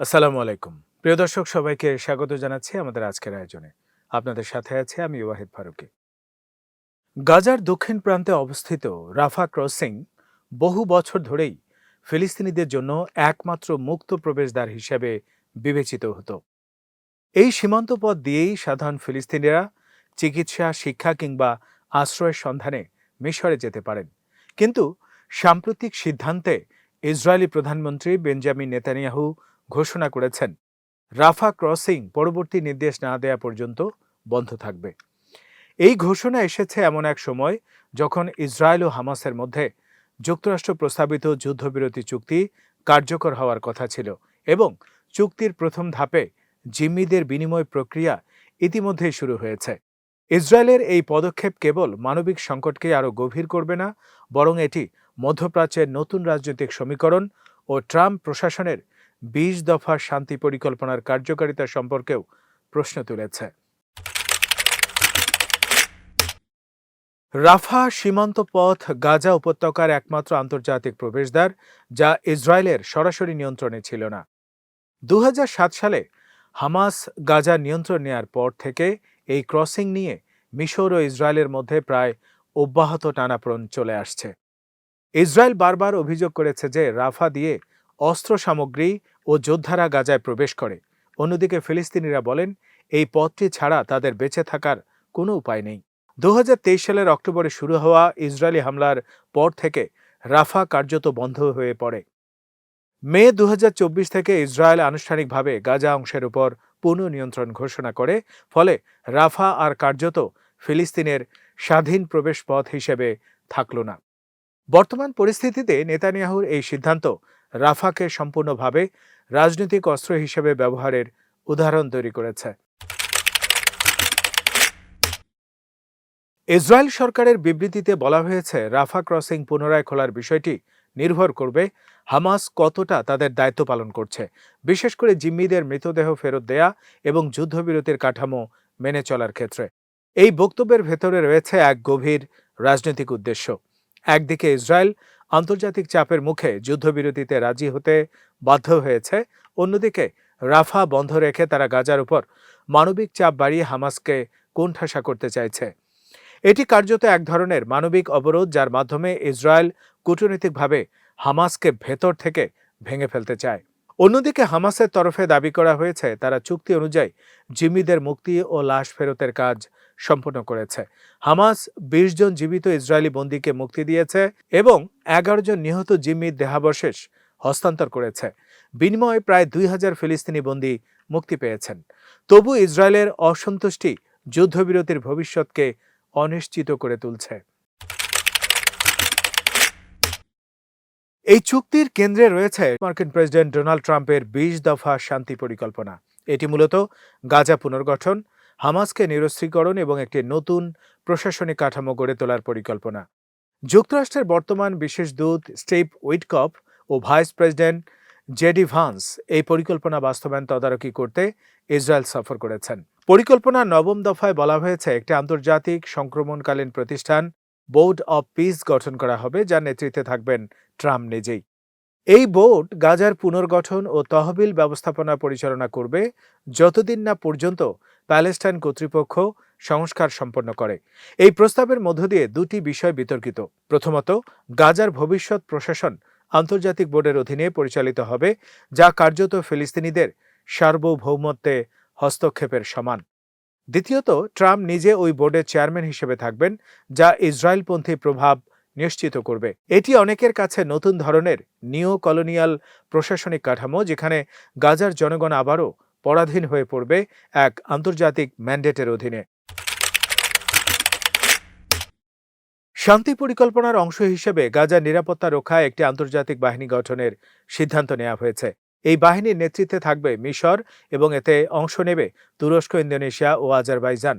আসসালামু আলাইকুম। প্রিয় দর্শক, সবাইকে স্বাগত জানাচ্ছি আমাদের আজকের আয়োজনে। আপনাদের সাথে আছে আমি ওয়াহিদ ফারুকি। গাজার দক্ষিণ প্রান্তে অবস্থিত রাফা ক্রসিং বহু বছর ধরেই ফিলিস্তিনিদের জন্য একমাত্র মুক্ত প্রবেশদ্বার হিসেবে বিবেচিত হতো। এই সীমান্ত পথ দিয়েই সাধারণ ফিলিস্তিনিরা চিকিৎসা, শিক্ষা কিংবা আশ্রয়ের সন্ধানে মিশরে যেতে পারেন। কিন্তু সাম্প্রতিক সিদ্ধান্তে ইসরায়েলি প্রধানমন্ত্রী বেঞ্জামিন নেতানিয়াহু ঘোষণা করেছেন। রাফা ক্রসিং পরবর্তী নির্দেশ না দেয়া পর্যন্ত বন্ধ থাকবে। এই ঘোষণা এসেছে এমন এক সময় যখন ইসরায়েল ও হামাসের মধ্যে যুক্তরাষ্ট্র প্রস্তাবিত যুদ্ধবিরতি চুক্তি কার্যকর হওয়ার কথা ছিল এবং চুক্তির প্রথম ধাপে জিম্মিদের বিনিময় প্রক্রিয়া ইতিমধ্যেই শুরু হয়েছে। ইসরায়েলের এই পদক্ষেপ কেবল মানবিক সংকটকে আরও গভীর করবে না, বরং এটি মধ্যপ্রাচ্যের নতুন রাজনৈতিক সমীকরণ ও ট্রাম্প প্রশাসনের বিশ দফা শান্তি পরিকল্পনার কার্যকারিতা সম্পর্কেও প্রশ্ন তুলেছে। রাফা সীমান্ত পথ গাজা উপত্যকার একমাত্র আন্তর্জাতিক প্রবেশদ্বার, যা ইসরায়েলের সরাসরি নিয়ন্ত্রণে ছিল না। দু হাজার সাত সালে হামাস গাজা নিয়ন্ত্রণ নেয়ার পর থেকে এই ক্রসিং নিয়ে মিশর ও ইসরায়েলের মধ্যে প্রায় অব্যাহত টানাপোড়ন চলে আসছে। ইসরায়েল বারবার অভিযোগ করেছে যে রাফা দিয়ে অস্ত্র সামগ্রী ও যোদ্ধারা গাজায় প্রবেশ করে। অন্যদিকে ফিলিস্তিনিরা বলেন, এই পথটি ছাড়া তাদের বেঁচে থাকার কোনো উপায় নেই। দু হাজার তেইশ সালের অক্টোবরে শুরু হওয়া ইসরায়েলি হামলার পর থেকে রাফা কার্যত বন্ধ হয়ে পড়ে। মে দু হাজার চব্বিশ থেকে ইসরায়েল আনুষ্ঠানিকভাবে গাজা অংশের উপর পুনঃ নিয়ন্ত্রণ ঘোষণা করে, ফলে রাফা আর কার্যত ফিলিস্তিনের স্বাধীন প্রবেশ পথ হিসেবে থাকল না। বর্তমান পরিস্থিতিতে নেতানিয়াহুর এই সিদ্ধান্ত রাফাকে সম্পূর্ণভাবে রাজনৈতিক অস্ত্র হিসেবে ব্যবহারের উদাহরণ তৈরি করেছে। ইসরায়েল সরকারের বিবৃতিতে বলা হয়েছে, রাফা ক্রসিং পুনরায় খোলার বিষয়টি নির্ভর করবে হামাস কতটা তাদের দায়িত্ব পালন করছে। বিশেষ করে জিম্মিদের মৃতদেহ ফেরত দেয়া এবং যুদ্ধবিরতির কাঠামো মেনে চলার ক্ষেত্রে। এই বক্তব্যের ভেতরে রয়েছে এক গভীর রাজনৈতিক উদ্দেশ্য। একদিকে ইসরায়েল আন্তর্জাতিক চাপের মুখে যুদ্ধবিরতিতে রাজি হতে বাধ্য হয়েছে। অন্যদিকে, রাফা বন্ধ রেখে তারা গাজার উপর মানবিক চাপ বাড়িয়ে হামাসকে কোণঠাসা করতে চাইছে। এটি কার্যত এক ধরনের মানবিক অবরোধ যার মাধ্যমে ইসরায়েল কূটনৈতিকভাবে হামাসকে ভেতর থেকে ভেঙে ফেলতে চায়। অন্যদিকে, হামাসের তরফে দাবি করা হয়েছে, তারা চুক্তি অনুযায়ী জিম্মিদের মুক্তি ও লাশ ফেরতের কাজ সম্পন্ন করেছে। হামাস বিশ জন জীবিত ইসরায়েলি বন্দীকে মুক্তি দিয়েছে এবং এগারো জন নিহত জিম্মির দেহাবশেষ হস্তান্তর করেছে। বিনিময়ে প্রায় দুই হাজার ফিলিস্তিনি বন্দী মুক্তি পেয়েছেন। তবু ইসরায়েলের অসন্তুষ্টি যুদ্ধবিরতির ভবিষ্যৎকে অনিশ্চিত করে তুলছে। এই চুক্তির কেন্দ্রে রয়েছে মার্কিন প্রেসিডেন্ট ডোনাল্ড ট্রাম্পের বিশ দফা শান্তি পরিকল্পনা। এটি মূলত গাজা পুনর্গঠন, হামাসকে নিরস্ত্রীকরণ এবং একটি নতুন প্রশাসনিক কাঠামো গড়ে তোলার পরিকল্পনা। যুক্তরাষ্ট্রের বর্তমান বিশেষ দূত স্টেপ উইটকপ ও ভাইস প্রেসিডেন্ট জেডি ভান্স এই পরিকল্পনা বাস্তবায়ন তদারকি করতে ইসরায়েল সফর করেছেন। পরিকল্পনা নবম দফায় বলা হয়েছে, একটি আন্তর্জাতিক সংক্রমণকালীন প্রতিষ্ঠান বোর্ড অব পিস গঠন করা হবে, যার নেতৃত্বে থাকবেন ট্রাম্প নিজেই। এই বোর্ড গাজার পুনর্গঠন ও তহবিল ব্যবস্থাপনা পরিচালনা করবে যতদিন না পর্যন্ত প্যালেস্টাইন কর্তৃপক্ষ সংস্কার সম্পন্ন করে। এই প্রস্তাবের মধ্য দিয়ে দুটি বিষয় বিতর্কিত। প্রথমত, গাজার ভবিষ্যৎ প্রশাসন আন্তর্জাতিক বোর্ডের অধীনে পরিচালিত হবে, যা কার্যত ফিলিস্তিনিদের সার্বভৌমত্বে হস্তক্ষেপের সমান। দ্বিতীয়ত, ট্রাম্প নিজে ওই বোর্ডের চেয়ারম্যান হিসেবে থাকবেন, যা ইসরায়েলপন্থী প্রভাব নিশ্চিত করবে। এটি অনেকের কাছে নতুন ধরনের নিও কলোনিয়াল প্রশাসনিক কাঠামো, যেখানে গাজার জনগণ আবারও পরাধীন হয়ে পড়বে এক আন্তর্জাতিক ম্যান্ডেটের অধীনে। শান্তি পরিকল্পনার অংশ হিসেবে গাজার নিরাপত্তা রক্ষায় একটি আন্তর্জাতিক বাহিনী গঠনের সিদ্ধান্ত নেওয়া হয়েছে। এই বাহিনীর নেতৃত্বে থাকবে মিশর এবং এতে অংশ নেবে তুরস্ক, ইন্দোনেশিয়া ও আজারবাইজান।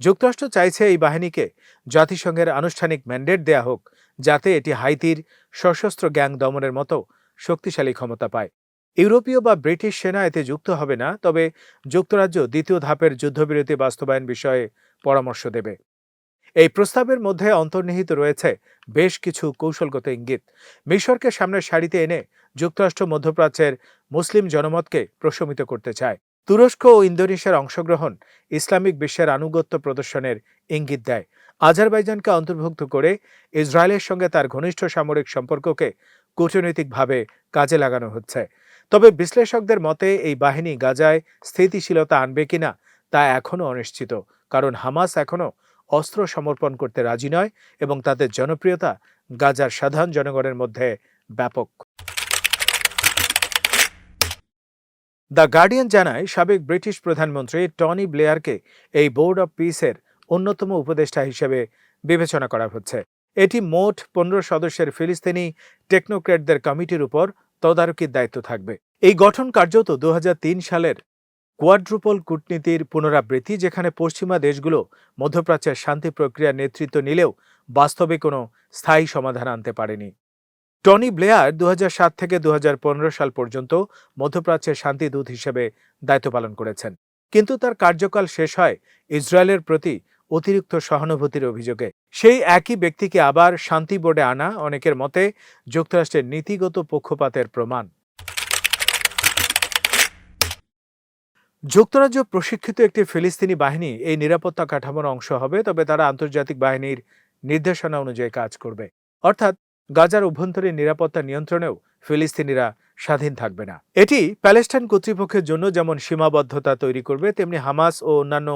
যুক্তরাষ্ট্র চাইছে এই বাহিনীকে জাতিসংঘের আনুষ্ঠানিক ম্যান্ডেট দেয়া হোক, যাতে এটি হাইতির সশস্ত্র গ্যাং দমনের মতো শক্তিশালী ক্ষমতা পায়। ইউরোপীয় বা ব্রিটিশ সেনা এতে যুক্ত হবে না, তবে যুক্তরাজ্য দ্বিতীয় ধাপের যুদ্ধবিরতি বাস্তবায়ন বিষয়ে পরামর্শ দেবে। এই প্রস্তাবের মধ্যে অন্তর্নিহিত রয়েছে বেশ কিছু কৌশলগত ইঙ্গিত। মিশরকে সামনের সারিতে এনে যুক্তরাষ্ট্র মধ্যপ্রাচ্যের মুসলিম জনমতকে প্রশমিত করতে চায়। তুরস্ক ও ইন্দোনেশিয়ার অংশগ্রহণ ইসলামিক বিশ্বের আনুগত্য প্রদর্শনের ইঙ্গিত দেয়। আজারবাইজানকে অন্তর্ভুক্ত করে ইসরায়েলের সঙ্গে তার ঘনিষ্ঠ সামরিক সম্পর্ককে কূটনৈতিকভাবে কাজে লাগানো হচ্ছে। তবে বিশ্লেষকদের মতে, এই বাহিনী গাজায় স্থিতিশীলতা আনবে কিনা তা এখনও অনিশ্চিত, কারণ হামাস এখনও অস্ত্র সমর্পণ করতে রাজি নয় এবং তাদের জনপ্রিয়তা গাজার সাধারণ জনগণের মধ্যে ব্যাপক। দ্য গার্ডিয়ান জানায়, সাবেক ব্রিটিশ প্রধানমন্ত্রী টনি ব্লেয়ারকে এই বোর্ড অব পিসের অন্যতম উপদেষ্টা হিসেবে বিবেচনা করা হচ্ছে। এটি মোট পনেরো সদস্যের ফিলিস্তিনি টেকনোক্রেটদের কমিটির উপর তদারকির দায়িত্ব থাকবে। এই গঠন কার্যত দু হাজার তিন সালের কোয়াড্রুপল কূটনীতির পুনরাবৃত্তি যেখানে পশ্চিমা দেশগুলো মধ্যপ্রাচ্যের শান্তি প্রক্রিয়ার নেতৃত্ব নিলেও বাস্তবে কোনো স্থায়ী সমাধান আনতে পারেনি। টনি ব্লেয়ার দু হাজার সাত থেকে দু হাজার পনেরো সাল পর্যন্ত মধ্যপ্রাচ্যের শান্তিদূত হিসেবে দায়িত্ব পালন করেছেন। কিন্তু তার কার্যকাল শেষ হয় ইসরায়েলের প্রতি অতিরিক্ত সহানুভূতির অভিযোগে। সেই একই ব্যক্তিকে আবার শান্তি বোর্ডে আনা অনেকের মতে যুক্তরাষ্ট্রের নীতিগত পক্ষপাতের প্রমাণ। যুক্তরাজ্য প্রশিক্ষিত একটি ফিলিস্তিনি বাহিনী এই নিরাপত্তা কাঠামোর অংশ হবে, তবে তারা আন্তর্জাতিক বাহিনীর নির্দেশনা অনুযায়ী কাজ করবে। অর্থাৎ গাজার অভ্যন্তরীণ নিরাপত্তা নিয়ন্ত্রণেও ফিলিস্তিনিরা স্বাধীন থাকবে না। এটি প্যালেস্টাইন কর্তৃপক্ষের জন্য যেমন সীমাবদ্ধতা তৈরি করবে, তেমনি হামাস ও অন্যান্য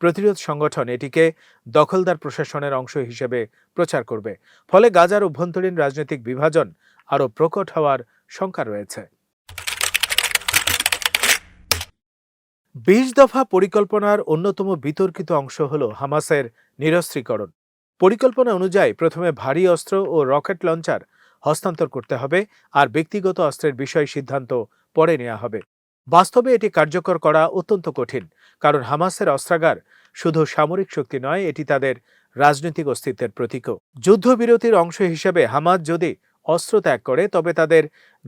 প্রতিরোধ সংগঠন এটিকে দখলদার প্রশাসনের অংশ হিসেবে প্রচার করবে। ফলে গাজার অভ্যন্তরীণ রাজনৈতিক বিভাজন আরও প্রকট হওয়ার শঙ্কা রয়েছে। বিশ দফা পরিকল্পনার অন্যতম বিতর্কিত অংশ হল হামাসের নিরস্ত্রীকরণ। পরিকল্পনা অনুযায়ী প্রথমে ভারী অস্ত্র ও রকেট লঞ্চার হস্তান্তর করতে হবে আর ব্যক্তিগত অস্ত্রের বিষয় সিদ্ধান্ত পরে নেওয়া হবে। বাস্তবে এটি কার্যকর করা অত্যন্ত কঠিন, কারণ হামাসের অস্ত্রাগার শুধু সামরিক শক্তি নয়, এটি তাদের রাজনৈতিক অস্তিত্বের প্রতীকও। যুদ্ধবিরতির অংশ হিসেবে হামাস যদি অস্ত্র ত্যাগ করে, তবে তাদের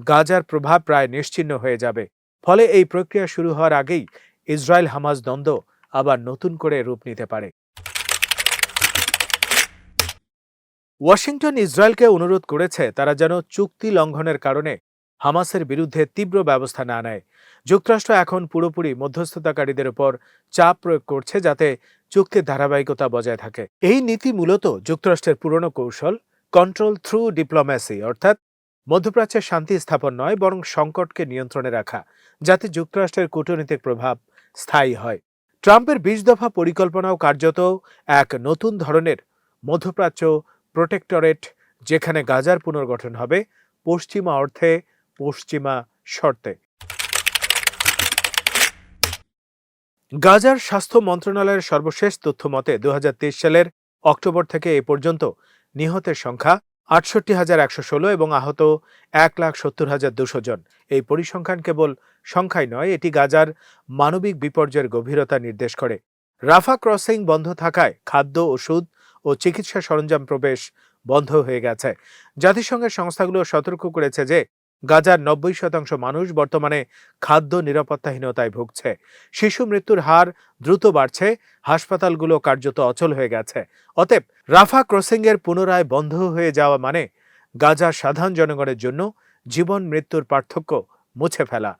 গাজার প্রভাব প্রায় নিশ্চিন্ন হয়ে যাবে। ফলে এই প্রক্রিয়া শুরু হওয়ার আগেই ইসরায়েল হামাস দ্বন্দ্ব আবার নতুন করে রূপ নিতে পারে। ওয়াশিংটন ইসরায়েলকে অনুরোধ করেছে তারা যেন চুক্তি লঙ্ঘনের কারণে হামাসের বিরুদ্ধে তীব্র ব্যবস্থা না নেয়। যুক্তরাষ্ট্র এখন পুরোপুরি মধ্যস্থতাকারীদের উপর চাপ প্রয়োগ করছে যাতে চুক্তির ধারাবাহিকতা বজায় থাকে। এই নীতি মূলত যুক্তরাষ্ট্রের পুরনো কৌশল কন্ট্রোল থ্রু ডিপ্লোম্যাসি অর্থাৎ মধ্যপ্রাচ্যের শান্তি স্থাপন নয়, বরং সংকটকে নিয়ন্ত্রণে রাখা, যাতে যুক্তরাষ্ট্রের কূটনৈতিক প্রভাব স্থায়ী হয়। ট্রাম্পের বিশ দফা পরিকল্পনাও কার্যত এক নতুন ধরনের মধ্যপ্রাচ্য প্রোটেক্টরেট, যেখানে গাজার পুনর্গঠন হবে পশ্চিমা অর্থে পশ্চিমা শর্তে। গাজার স্বাস্থ্য মন্ত্রণালয়ের সর্বশেষ তথ্য মতে দু সালের অক্টোবর থেকে এ পর্যন্ত নিহতের সংখ্যা আটষট্টি হাজার একশো ষোলো এবং আহত এক লাখ সত্তর হাজার দুশো জন। এই পরিসংখ্যান কেবল সংখ্যাই নয়, এটি গাজার মানবিক বিপর্যয়ের গভীরতা নির্দেশ করে। রাফা ক্রসিং বন্ধ থাকায় খাদ্য, ওষুধ ও চিকিৎসা সরঞ্জাম প্রবেশ বন্ধ হয়ে গেছে। জাতিসংঘের সংস্থাগুলো সতর্ক করেছে যে গাজার নব্বই শতাংশ মানুষ বর্তমানে খাদ্য নিরাপত্তাহীনতায় ভুগছে। শিশু মৃত্যুর হার দ্রুত বাড়ছে, হাসপাতালগুলো কার্যত অচল হয়ে গেছে। অতএব রাফা ক্রসিংয়ের পুনরায় বন্ধ হয়ে যাওয়া মানে গাজার সাধারণ জনগণের জন্য জীবন মৃত্যুর পার্থক্য মুছে ফেলা।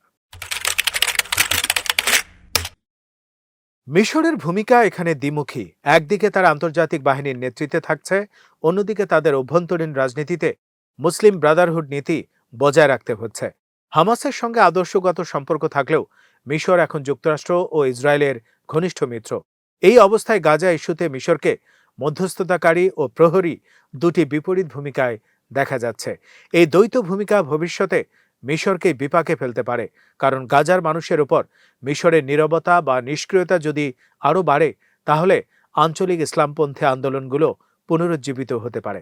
মিশরের ভূমিকা এখানে দ্বিমুখী। একদিকে তার আন্তর্জাতিক বাহিনীর নেতৃত্বে থাকছে, অন্যদিকে তাদের অভ্যন্তরীণ রাজনীতিতে মুসলিম ব্রাদারহুড নীতি বজায় রাখতে হচ্ছে। হামাসের সঙ্গে আদর্শগত সম্পর্ক থাকলেও মিশর এখন যুক্তরাষ্ট্র ও ইসরায়েলের ঘনিষ্ঠ মিত্র। এই অবস্থায় গাজা ইস্যুতে মিশরকে মধ্যস্থতাকারী ও প্রহরী দুটি বিপরীত ভূমিকায় দেখা যাচ্ছে। এই দ্বৈত ভূমিকা ভবিষ্যতে মিশরকে বিপাকে ফেলতে পারে, কারণ গাজার মানুষের উপর মিশরের নীরবতা বা নিষ্ক্রিয়তা যদি আরও বাড়ে, তাহলে আঞ্চলিক ইসলামপন্থী আন্দোলনগুলো পুনরুজ্জীবিত হতে পারে।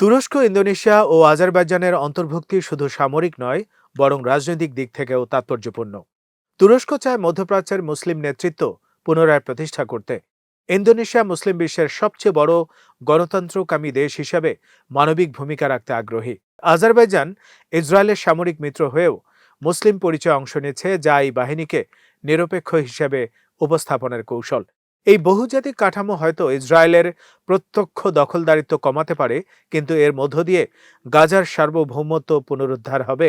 তুরস্ক, ইন্দোনেশিয়া ও আজারবাইজানের অন্তর্ভুক্তি শুধু সামরিক নয়, বরং রাজনৈতিক দিক থেকেও তাৎপর্যপূর্ণ। তুরস্ক চায় মধ্যপ্রাচ্যের মুসলিম নেতৃত্ব পুনরায় প্রতিষ্ঠা করতে। ইন্দোনেশিয়া মুসলিম বিশ্বের সবচেয়ে বড় গণতন্ত্রকামী দেশ হিসাবে মানবিক ভূমিকা রাখতে আগ্রহী। আজারবাইজান ইসরায়েলের সামরিক মিত্র হয়েও মুসলিম পরিচয় অংশ নিচ্ছে যা এই বাহিনীকে নিরপেক্ষ হিসেবে উপস্থাপনের কৌশল। এই বহুজাতিক কাঠামো হয়তো ইসরায়েলের প্রত্যক্ষ দখলদারিত্ব কমাতে পারে, কিন্তু এর মধ্য দিয়ে গাজার সার্বভৌমত্ব পুনরুদ্ধার হবে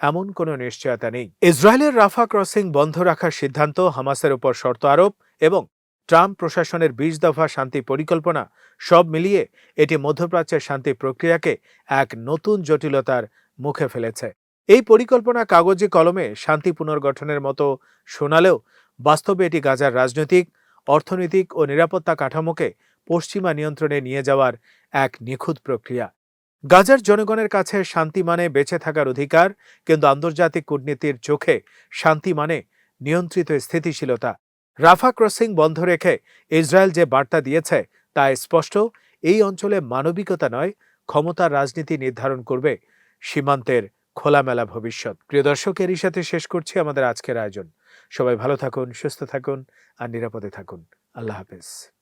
এমন কোনো নিশ্চয়তা নেই। ইসরায়েলের রাফা ক্রসিং বন্ধ রাখার সিদ্ধান্ত, হামাসের উপর শর্ত আরোপ এবং ট্রাম্প প্রশাসনের বিশ দফা শান্তি পরিকল্পনা সব মিলিয়ে এটি মধ্যপ্রাচ্যের শান্তি প্রক্রিয়াকে এক নতুন জটিলতার মুখে ফেলেছে। এই পরিকল্পনা কাগজে কলমে শান্তি পুনর্গঠনের মতো শোনালেও বাস্তবে এটি গাজার রাজনৈতিক অর্থনৈতিক ও নিরাপত্তা কাঠামোকে পশ্চিমা নিয়ন্ত্রণে নিয়ে যাওয়ার এক নিখুঁত প্রক্রিয়া। গাজার জনগণের কাছে শান্তি মানে বেঁচে থাকার অধিকার, কিন্তু আন্তর্জাতিক কূটনীতির চোখে শান্তি মানে নিয়ন্ত্রিত স্থিতিশীলতা। রাফা ক্রসিং বন্ধ রেখে ইসরায়েল যে বার্তা দিয়েছে তা স্পষ্ট, এই অঞ্চলে মানবিকতা নয়, ক্ষমতার রাজনীতি নির্ধারণ করবে সীমান্তের খোলামেলা ভবিষ্যৎ। প্রিয় দর্শক সাথে শেষ করছি আমাদের আজকের আয়োজন। সবাই ভালো থাকুন সুস্থ থাকুন আর নিরাপদে থাকুন। আল্লাহ হাফেজ।